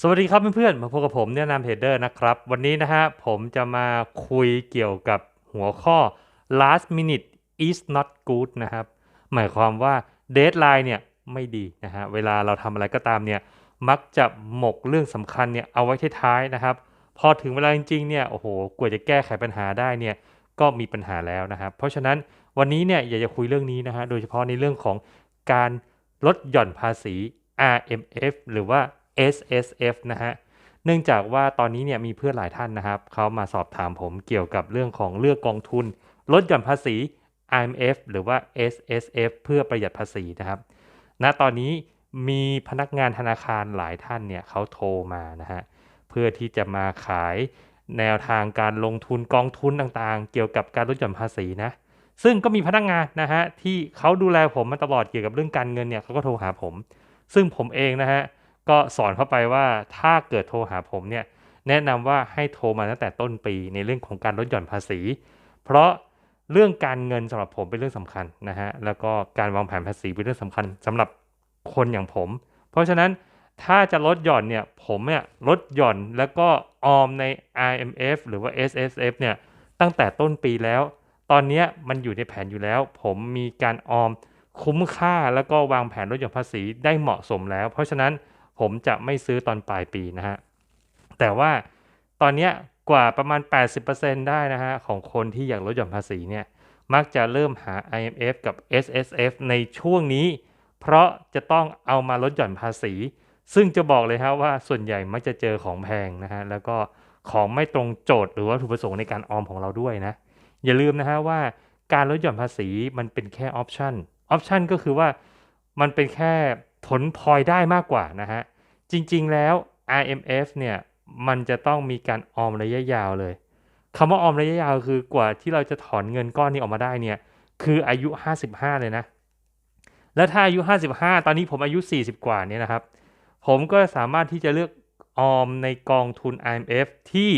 สวัสดีครับเพื่อนๆ มาพบกับผมเนี่ยนามเทรดเดอร์นะครับ วันนี้นะฮะผมจะมาคุยเกี่ยวกับหัวข้อ last minute is not good นะครับ หมายความว่า deadline เนี่ยไม่ดีนะฮะเวลาเราทำอะไรก็ตามเนี่ยมักจะหมกเรื่องสำคัญเนี่ยเอาไว้ท้ายๆนะครับ พอถึงเวลาจริงๆเนี่ยโอ้โหกว่าจะแก้ไขปัญหาได้เนี่ยก็มีปัญหาแล้วนะครับ เพราะฉะนั้นวันนี้เนี่ยอยากจะคุยเรื่องนี้นะฮะโดยเฉพาะในเรื่องของการลดหย่อนภาษี RMF หรือว่า SSF นะฮะเนื่องจากว่าตอนนี้เนี่ยมีเพื่อนหลายท่านนะครับเขามาสอบถามผมเกี่ยวกับเรื่องของเลือกกองทุน ลดหย่อนภาษี IMF หรือว่า SSF เพื่อประหยัดภาษีนะครับณตอนนี้มีพนักงานธนาคารหลายท่านเนี่ยเขาโทรมานะฮะเพื่อที่จะมาขายแนวทางการลงทุนกองทุนต่างๆ เกี่ยวกับการลดหย่อนภาษีนะซึ่งก็มีพนักงานนะฮะที่เขาดูแลผมมาตลอดเกี่ยวกับเรื่องการเงินเนี่ยเขาก็โทรหาผม ซึ่งผมเองนะฮะ ก็สอนเข้าไปว่าถ้าเกิดโทรหาผมเนี่ยแนะนำว่าให้โทรมาตั้งแต่ต้นปีในเรื่องของการลดหย่อนภาษี เพราะเรื่องการเงินสำหรับผมเป็นเรื่องสำคัญนะฮะแล้วก็การวางแผนภาษีเป็นเรื่องสำคัญสำหรับคนอย่างผม เพราะฉะนั้นถ้าจะลดหย่อนเนี่ยผมเนี่ยลดหย่อนแล้วก็ออมใน IMF หรือว่า SSF เนี่ยตั้งแต่ต้นปีแล้ว ตอนนี้มันอยู่ในแผนอยู่แล้ว ผมมีการออมคุ้มค่าแล้วก็วางแผนลดหย่อนภาษีได้เหมาะสมแล้ว เพราะฉะนั้น ผมจะไม่ซื้อตอนปลายปีนะฮะ แต่ว่าตอนนี้กว่าประมาณ 80%ได้นะฮะ ของคนที่อยากลดหย่อนภาษีเนี่ย มักจะเริ่มหา IMF กับ SSF ในช่วงนี้ เพราะจะต้องเอามาลดหย่อนภาษี ซึ่งจะบอกเลยฮะว่าส่วนใหญ่มักจะเจอของแพงนะฮะ แล้วก็ของไม่ตรงโจทย์หรือว่าถูกประสงค์ในการออมของเราด้วยนะ อย่าลืมนะฮะว่าการลดหย่อนภาษีมันเป็นแค่ออปชันออปชันก็คือว่ามันเป็นแค่ ผลพลอยได้มากกว่านะฮะ จริงๆแล้ว IMF เนี่ยมันจะต้องมีการออมระยะยาวเลยคำว่าออมระยะยาวคือกว่าที่เราจะถอนเงินก้อนนี้ออกมาได้เนี่ยคืออายุ 55 เลยนะ แล้วถ้าอายุ 55 ตอนนี้ผมอายุ 40 กว่าเนี่ยนะครับ ผมก็สามารถที่จะเลือกออมในกองทุน IMF ที่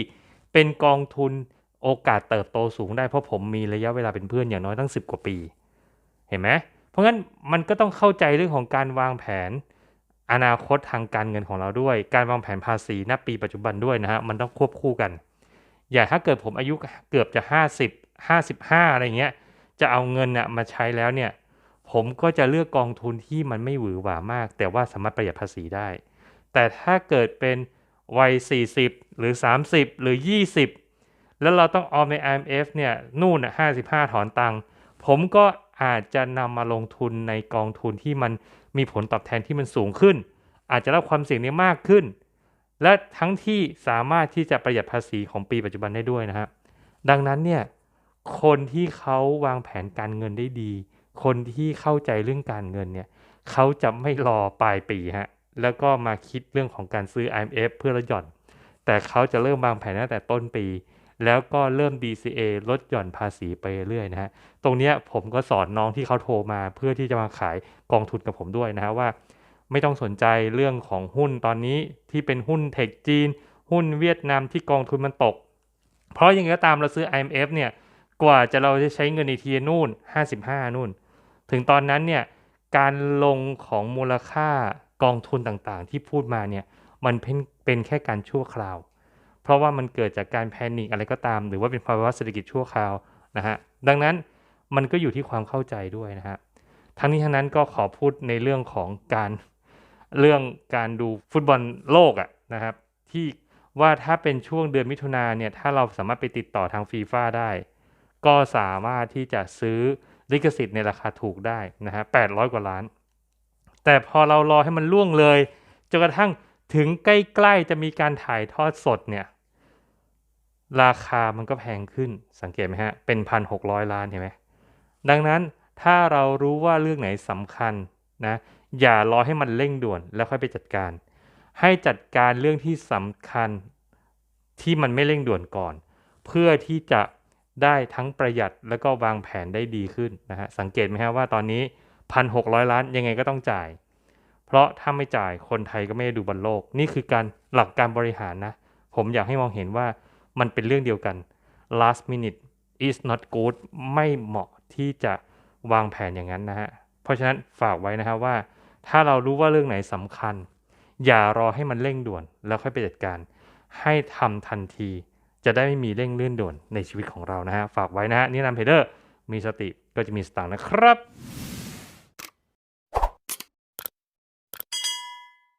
เป็นกองทุนโอกาสเติบโตสูงได้เพราะผมมีระยะเวลาเป็นเพื่อนอย่างน้อยตั้ง 10 กว่าปี เห็นไหม ราะงั้นมันก็ต้องเข้าใจเรื่องของการวางแผน อนาคตทางการเงินของเราด้วย การวางแผนภาษีณปีปัจจุบันด้วยนะฮะมันต้องควบคู่กัน อย่าถ้าเกิดผมอายุเกือบจะ 50 55 อะไรเงี้ยจะเอาเงินเนี่ยมาใช้แล้วเนี่ยผมก็จะเลือกกองทุนที่มันไม่หวือหวามาก แต่ว่าสามารถประหยัดภาษีได้ แต่ถ้าเกิดเป็นวัย 40 หรือ 30 หรือ 20 แล้วเราต้องออมใน IMF เนี่ยนู่นอะ55ถอนตังค์ผมก็ อาจจะนำมาลงทุนในกองทุนที่มันมีผลตอบแทนที่มันสูงขึ้น อาจจะรับความเสี่ยงนี้มากขึ้น และทั้งที่สามารถที่จะประหยัดภาษีของปีปัจจุบันได้ด้วยนะครับดังนั้นเนี่ยคนที่เขาวางแผนการเงินได้ดี คนที่เข้าใจเรื่องการเงินเนี่ยเขาจะไม่รอปลายปีฮะแล้วก็มาคิดเรื่องของการซื้อ IMF เพื่อลดหย่อน แต่เขาจะเริ่มวางแผนตั้งแต่ต้นปี แล้วก็เริ่ม DCA ลดหย่อนภาษีไปเรื่อยนะฮะ ตรงนี้ผมก็สอนน้องที่เขาโทรมาเพื่อที่จะมาขายกองทุนกับผมด้วยนะฮะว่า ไม่ต้องสนใจเรื่องของหุ้นตอนนี้ที่เป็นหุ้นเทคจีน หุ้นเวียดนามที่กองทุนมันตก เพราะยังไงก็ตามเราซื้อ IMF เนี่ยกว่าจะเราจะใช้เงินในทีนู่น 55 นู่น ถึงตอนนั้นเนี่ยการลงของมูลค่ากองทุนต่างๆ ที่พูดมาเนี่ยมันเป็นเป็นแค่การชั่วคราว เพราะว่ามันเกิดจากการแพนิคอะไรก็ตาม หรือว่าเป็นภาวะเศรษฐกิจชั่วคราวนะฮะดังนั้นมันก็อยู่ที่ความเข้าใจด้วยนะฮะทั้งนี้ทั้งนั้นก็ขอพูดในเรื่องของการเรื่องการดูฟุตบอลโลกอะนะครับ ที่ว่าถ้าเป็นช่วงเดือนมิถุนาเนี่ยถ้าเราสามารถไปติดต่อทางฟีฟ่าได้ ก็สามารถที่จะซื้อลิขสิทธิ์ในราคาถูกได้นะฮะ800กว่าล้าน แต่พอเรารอให้มันล่วงเลยจนกระทั่งถึงใกล้ๆจะมีการถ่ายทอดสดเนี่ย ราคามันก็แพงขึ้นสังเกตไหมฮะ เป็นพันหกร้อยล้านเห็นไหมดังนั้นถ้าเรารู้ว่าเรื่องไหนสำคัญนะอย่ารอให้มันเร่งด่วนแล้วค่อยไปจัดการ ให้จัดการเรื่องที่สำคัญที่มันไม่เร่งด่วนก่อน เพื่อที่จะได้ทั้งประหยัดแล้วก็วางแผนได้ดีขึ้นนะฮะสังเกตไหมฮะว่าตอนนี้พันหกร้อยล้านยังไงก็ต้องจ่าย เพราะถ้าไม่จ่ายคนไทยก็ไม่ได้ดูบอลโลก นี่คือการหลักการบริหารนะ ผมอยากให้มองเห็นว่า มันเป็นเรื่องเดียวกัน last minute is not good ไม่เหมาะที่จะวางแผนอย่างนั้นนะฮะ เพราะฉะนั้นฝากไว้นะครับว่า ถ้าเรารู้ว่าเรื่องไหนสำคัญ อย่ารอให้มันเร่งด่วน แล้วค่อยไปจัดการ ให้ทำทันที จะได้ไม่มีเร่งเลื่อนด่วนในชีวิตของเรานะฮะ ฝากไว้นะฮะนี่นำเพเดอร์มีสติก็จะมีสตางค์นะครับ